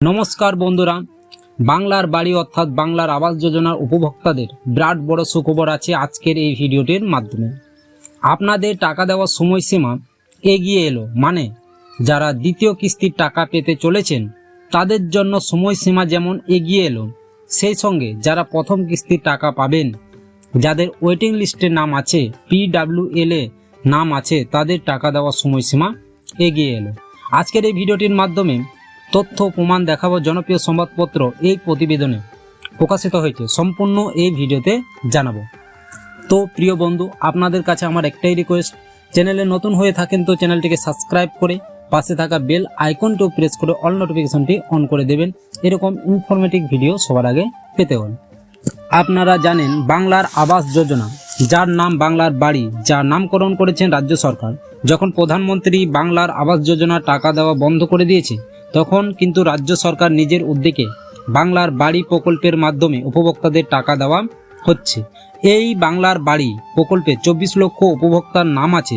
নমস্কার বন্ধুরা, বাংলার বাড়ি অর্থাৎ বাংলার আবাস যোজনার উপভোক্তাদের বিরাট বড় সুখবর আছে আজকের এই ভিডিওটির মাধ্যমে। আপনাদের টাকা দেওয়ার সময়সীমা এগিয়ে এলো মানে যারা দ্বিতীয় কিস্তির টাকা পেতে চলেছেন, তাদের জন্য সময়সীমা যেমন এগিয়ে এলো, সেই সঙ্গে যারা প্রথম কিস্তির টাকা পাবেন, যাদের ওয়েটিং লিস্টে নাম আছে পিডাব্লিউএল এ নাম আছে, তাদের টাকা দেওয়ার সময়সীমা এগিয়ে এলো। আজকের এই ভিডিওটির মাধ্যমে তথ্য প্রমাণ দেখাবো জনপ্রিয় সংবাদপত্র এই প্রতিবেদনে। প্রকাশিত হয়েছে। সম্পূর্ণ এই ভিডিওতে জানাব। তো প্রিয় বন্ধু, আপনাদের কাছে আমার একটাই রিকোয়েস্ট চ্যানেলে নতুন হয়ে থাকেন তো চ্যানেলটিকে সাবস্ক্রাইব করে পাশে থাকা বেল আইকনটিও প্রেস করে অল নোটিফিকেশনটি অন করে দেবেন। এরকম ইনফরমেটিভ ভিডিও সবার আগে পেতে হন আপনারা জানেন, বাংলার আবাস যোজনা, যার নাম বাংলার বাড়ি, যার নামকরণ করেছেন রাজ্য সরকার, যখন প্রধানমন্ত্রী বাংলার আবাস যোজনা টাকা দেওয়া বন্ধ করে দিয়েছে তখন কিন্তু রাজ্য সরকার নিজের উদ্যোগে বাংলার বাড়ি প্রকল্পের মাধ্যমে উপভোক্তাদের টাকা দেওয়া হচ্ছে। এই বাংলার বাড়ি প্রকল্পে চব্বিশ লক্ষ উপভোক্তার নাম আছে,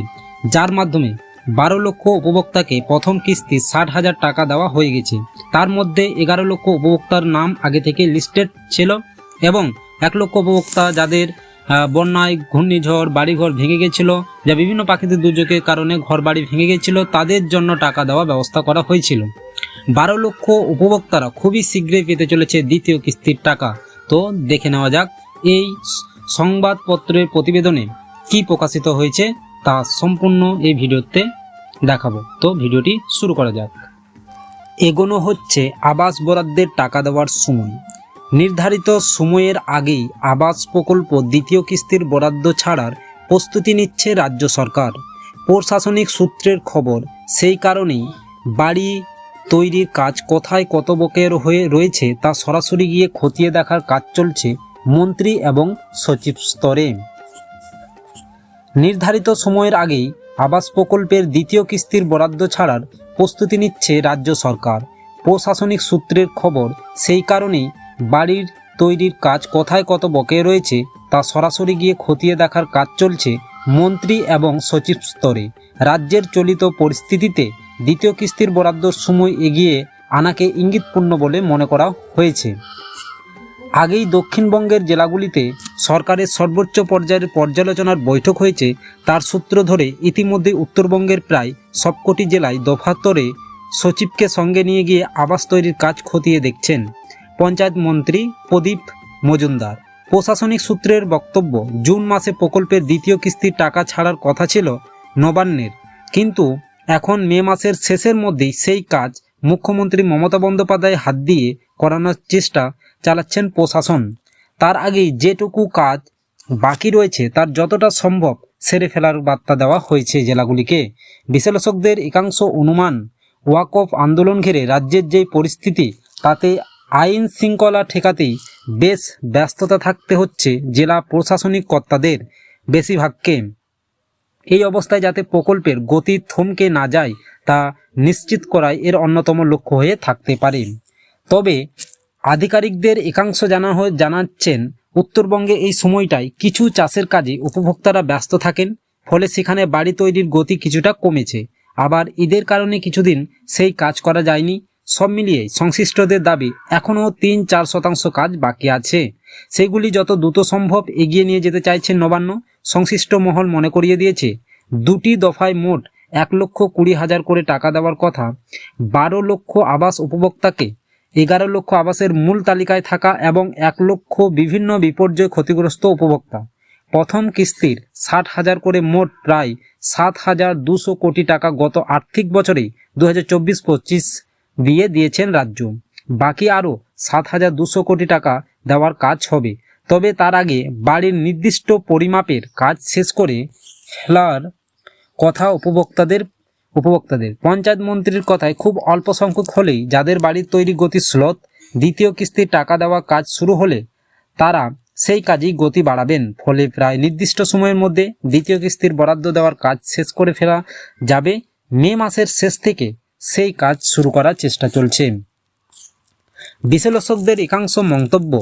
যার মাধ্যমে বারো লক্ষ উপভোক্তাকে প্রথম কিস্তি ষাট হাজার টাকা দেওয়া হয়ে গেছে। তার মধ্যে এগারো লক্ষ উপভোক্তার নাম আগে থেকে লিস্টেড ছিল এবং এক লক্ষ উপভোক্তা যাদের বন্যায় ঘূর্ণিঝড়, বাড়িঘর ভেঙে গেছিল, যা বিভিন্ন প্রাকৃতিক দুর্যোগের কারণে ঘর বাড়ি ভেঙে গেছিল, তাদের জন্য টাকা দেওয়া ব্যবস্থা করা হয়েছিল। বারো লক্ষ উপভোক্তারা খুবই শীঘ্রই পেতে চলেছে দ্বিতীয় কিস্তির টাকা। তো দেখে নেওয়া যাক এই সংবাদপত্রের প্রতিবেদনে কি প্রকাশিত হয়েছে তা সম্পূর্ণ এই ভিডিওতে দেখাবো। তো ভিডিওটি শুরু করা যাক। এগোনো হচ্ছে আবাস বরাদ্দের টাকা দেওয়ার সময়। নির্ধারিত সময়ের আগেই আবাস প্রকল্প দ্বিতীয় কিস্তির বরাদ্দ ছাড়ার প্রস্তুতি নিচ্ছে রাজ্য সরকার। প্রশাসনিক সূত্রের খবর, সেই কারণেই বাড়ি তৈরির কাজ কোথায় কত বকের হয়ে রয়েছে তা সরাসরি গিয়ে খতিয়ে দেখার কাজ চলছে মন্ত্রী এবং সচিব স্তরে। নির্ধারিত সময়ের আগেই আবাস প্রকল্পের দ্বিতীয় কিস্তির বরাদ্দ ছাড়ার প্রস্তুতি নিচ্ছে রাজ্য সরকার। প্রশাসনিক সূত্রের খবর, সেই কারণেই বাড়ির তৈরির কাজ কোথায় কত বকেয়া রয়েছে তা সরাসরি গিয়ে খতিয়ে দেখার কাজ চলছে মন্ত্রী এবং সচিব স্তরে। রাজ্যের চলিত পরিস্থিতিতে দ্বিতীয় কিস্তির বরাদ্দর সময় এগিয়ে আনাকে ইঙ্গিতপূর্ণ বলে মনে করা হয়েছে। আগেই দক্ষিণবঙ্গের জেলাগুলিতে সরকারের সর্বোচ্চ পর্যায়ের পর্যালোচনার বৈঠক হয়েছে। তার সূত্র ধরে ইতিমধ্যে উত্তরবঙ্গের প্রায় সবকটি জেলায় দফাতরে সচিবকে সঙ্গে নিয়ে গিয়ে আবাস তৈরির কাজ খতিয়ে দেখছেন পঞ্চায়েত মন্ত্রী প্রদীপ মজুমদার। প্রশাসনিক সূত্রের বক্তব্য, জুন মাসে প্রকল্পের দ্বিতীয় কিস্তির টাকা ছাড়ার কথা ছিল নবান্নের। কিন্তু এখন মে মাসের শেষের মধ্যেই সেই কাজ মুখ্যমন্ত্রী মমতা বন্দ্যোপাধ্যায় হাত দিয়ে করানোর চেষ্টা চালাচ্ছেন প্রশাসন। তার আগেই যেটুকু কাজ বাকি রয়েছে, তার যতটা সম্ভব সেরে ফেলার বার্তা দেওয়া হয়েছে জেলাগুলিকে। বিশ্লেষকদের একাংশ অনুমান ওয়াকফ আন্দোলন ঘিরে রাজ্যের যে পরিস্থিতি, তাতে আইন শৃঙ্খলা ঠেকাতেই বেশ ব্যস্ততা থাকতে হচ্ছে জেলা প্রশাসনিক কর্তাদের বেশিরভাগকে। এই অবস্থায় যাতে প্রকল্পের গতি থমকে না যায়, তা নিশ্চিত করাই এর অন্যতম লক্ষ্য হয়ে থাকতে পারে। তবে আধিকারিকদের একাংশ জানা হয়ে জানাচ্ছেন, উত্তরবঙ্গে এই সময়টায় কিছু চাষের কাজে উপভোক্তারা ব্যস্ত থাকেন, ফলে সেখানে বাড়ি তৈরির গতি কিছুটা কমেছে। আবার ঈদের কারণে কিছুদিন সেই কাজ করা যায়নি। সব মিলিয়ে সংশ্লিষ্টদের দাবি এখনও তিন চার শতাংশ কাজ বাকি আছে। সেগুলি যত দ্রুত সম্ভব এগিয়ে নিয়ে যেতে চাইছেন নবান্ন, সংশ্লিষ্ট মহল মনে করিয়ে দিয়েছে, দুটি দফায় মোট এক লক্ষ কুড়ি হাজার করে টাকা দেওয়ার কথা। বারো লক্ষ আবাস উপভোক্তাকে, এগারো লক্ষ আবাসের মূল তালিকায় থাকা এবং এক লক্ষ বিভিন্ন বিপর্যয় ক্ষতিগ্রস্ত উপভোক্তা। প্রথম কিস্তির ষাট হাজার করে মোট প্রায় সাত হাজার দুশো কোটি টাকা গত আর্থিক বছরেই দু হাজার চব্বিশ পঁচিশ দিয়ে দিয়েছেন রাজ্য। বাকি আরও সাত হাজার দুশো কোটি টাকা দেওয়ার কাজ হবে। তবে তার আগে বাড়ির নির্দিষ্ট পরিমাপের কাজ শেষ করে ফেলার কথা উপভোক্তাদের উপভোক্তাদের। পঞ্চায়েত মন্ত্রীর কথায় খুব অল্প সংখ্যক হলেই যাদের বাড়ির তৈরি গতি স্লোত দ্বিতীয় কিস্তির টাকা দেওয়া কাজ শুরু হলে তারা সেই কাজেই গতি বাড়াবেন। ফলে প্রায় নির্দিষ্ট সময়ের মধ্যে দ্বিতীয় কিস্তির বরাদ্দ দেওয়ার কাজ শেষ করে ফেলা যাবে। মে মাসের শেষ থেকে সেই কাজ শুরু করার চেষ্টা চলছে। বিশ্লেষকদের একাংশ মন্তব্য,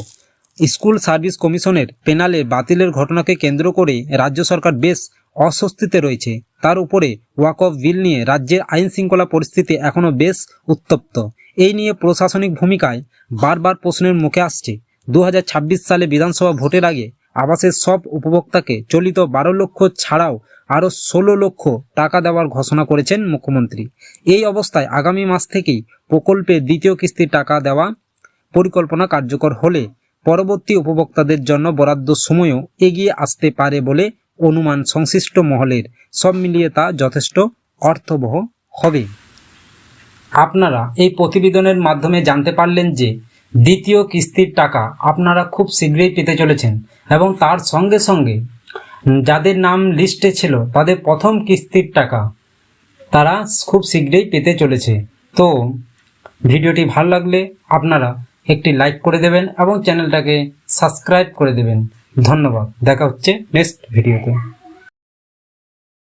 স্কুল সার্ভিস কমিশনের পেনালে বাতিলের ঘটনাকে কেন্দ্র করে রাজ্য সরকার বেশ অস্বস্তিতে রয়েছে। তার উপরে ওয়াকফ বিল নিয়ে রাজ্যের আইন শৃঙ্খলা পরিস্থিতি এখনও বেশ উত্তপ্ত। এই নিয়ে প্রশাসনিক ভূমিকায় বারবার প্রশ্নের মুখে আসছে। দু হাজার ছাব্বিশ সালে বিধানসভা ভোটের আগে আবাসের সব উপভোক্তাকে চলিত বারো লক্ষ ছাড়াও আরও ষোলো লক্ষ টাকা দেওয়ার ঘোষণা করেছেন মুখ্যমন্ত্রী। এই অবস্থায় আগামী মাস থেকেই প্রকল্পে দ্বিতীয় কিস্তির টাকা দেওয়া পরিকল্পনা কার্যকর হলে পরবর্তী উপভোক্তাদের জন্য বরাদ্দ সময়ও এগিয়ে আসতে পারে বলে অনুমান সংশ্লিষ্ট মহলের। সব মিলিয়ে তা যথেষ্ট অর্থবহ হবে। আপনারা এই প্রতিবেদনের মাধ্যমে জানতে পারলেন যে দ্বিতীয় কিস্তির টাকা আপনারা খুব শীঘ্রই পেতে চলেছেন এবং তার সঙ্গে সঙ্গে যাদের নাম লিস্টে ছিল, তাদের প্রথম কিস্তির টাকা তারা খুব শীঘ্রই পেতে চলেছে। তো, ভিডিওটি ভালো লাগলে আপনারা একটি লাইক করে দেবেন এবং চ্যানেলটাকে সাবস্ক্রাইব করে দেবেন। ধন্যবাদ। দেখা হচ্ছে নেক্সট ভিডিওতে